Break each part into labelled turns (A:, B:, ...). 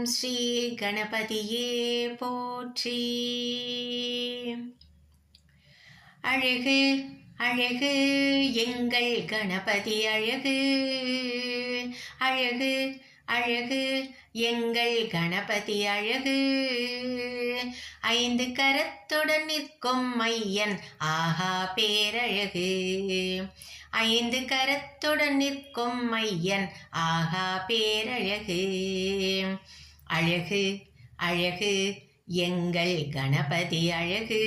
A: ஓம் ஸ்ரீ கணபதியே போற்றி. அழகு அழகு எங்கள் கணபதி அழகு. அழகு அழகு எங்கள் கணபதி அழகு. ஐந்து கரத்துடன் நிற்கும் மையன் ஆஹா பேரழகு. ஐந்து கரத்துடன் நிற்கும் மையன் ஆஹா பேரழகு. அழகு அழகு எங்கள் கணபதி அழகு.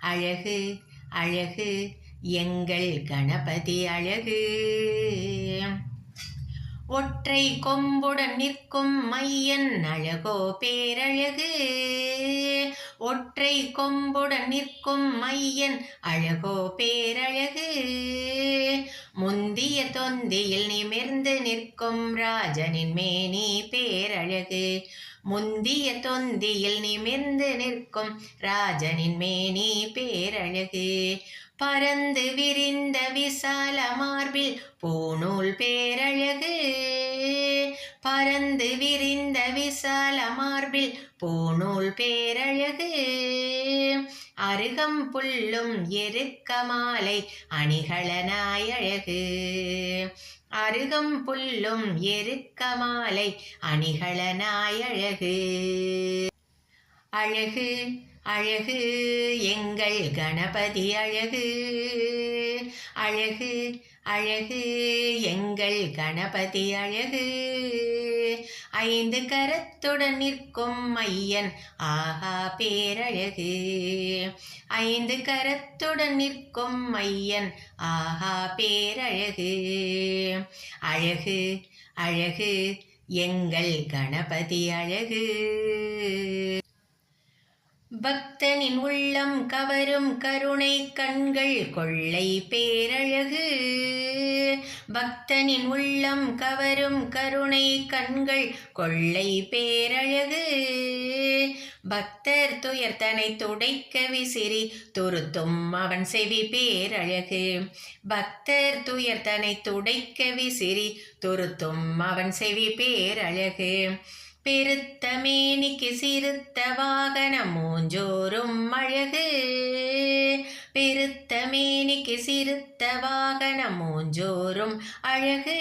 A: அழகு அழகு எங்கள் கணபதி அழகு. ஒற்றை கொம்புடன் நிற்கும் மையன் அழகோ பேரழகு. ஒற்றை கொம்புடன் நிற்கும் மையன் அழகோ பேரழகு. முந்திய தொந்தியில் நிமிர்ந்து நிற்கும் ராஜனின் மேனி பேரழகு. முந்திய தொந்தியில் நிமிர்ந்து நிற்கும் ராஜனின் மேனி பேரழகு. பறந்து விரிந்த விசால மார்பில் பூநூல் பேரழகு. பறந்து விரிந்த விசால மார்பில் பூநூல் பேரழகு. அருகம் புல்லும் எருக்க மாலை அணிகளனாயழகு அருகம் புல்லும் எருக்க மாலை அணிகளனாயழகு அழகு. அழகு எங்கள் கணபதி அழகு. அழகு அழகு எங்கள் கணபதி அழகு. ஐந்து கரத்துடன் நிற்கும் மையன் ஆஹா பேரழகு. ஐந்து கரத்துடன் நிற்கும் மையன் ஆஹா பேரழகு. அழகு அழகு எங்கள் கணபதி அழகு. பக்தனின் உள்ளம் கவரும் கருணை கண்கள் கொள்ளை பேரழகு. பக்தனின் உள்ளம் கவரும் கருணை கண்கள் கொள்ளை பேரழகு. பக்தர் துயர்த்தனை துடைக்க விசிறி துருத்தும் அவன் செவி பேரழகு. பக்தர் துயர்த்தனை துடைக்க விசிறி துருத்தும் அவன் செவி பேரழகு. பெருத்த மேனிக்கு சிறுத்த வாகனம் மூஞ்சோறும் அழகு. பெருத்த மேனிக்கு சிறுத்த வாகனம் மூஞ்சோறும் அழகு.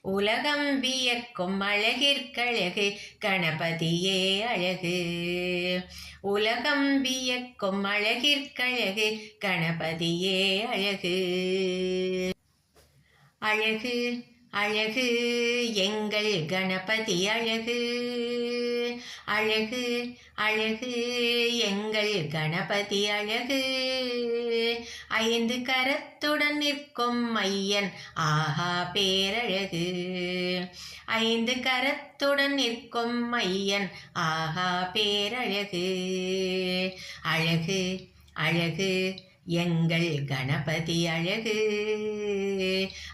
A: உலகம் வியக்கும் அழகிற்கழகு கணபதியே அழகு. உலகம் வியக்கும் அழகிற்கழகு கணபதியே அழகு. அழகு. அழகு எங்கள் கணபதி அழகு. அழகு அழகு எங்கள் கணபதி அழகு. ஐந்து கரத்துடன் நிற்கும் ஐயன் ஆஹா பேரழகு. ஐந்து கரத்துடன் நிற்கும் ஐயன் ஆஹா பேரழகு. அழகு அழகு எங்கள் கணபதி அழகு.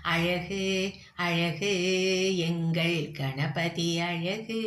A: அழகு அழகு எங்கள் கணபதி அழகு.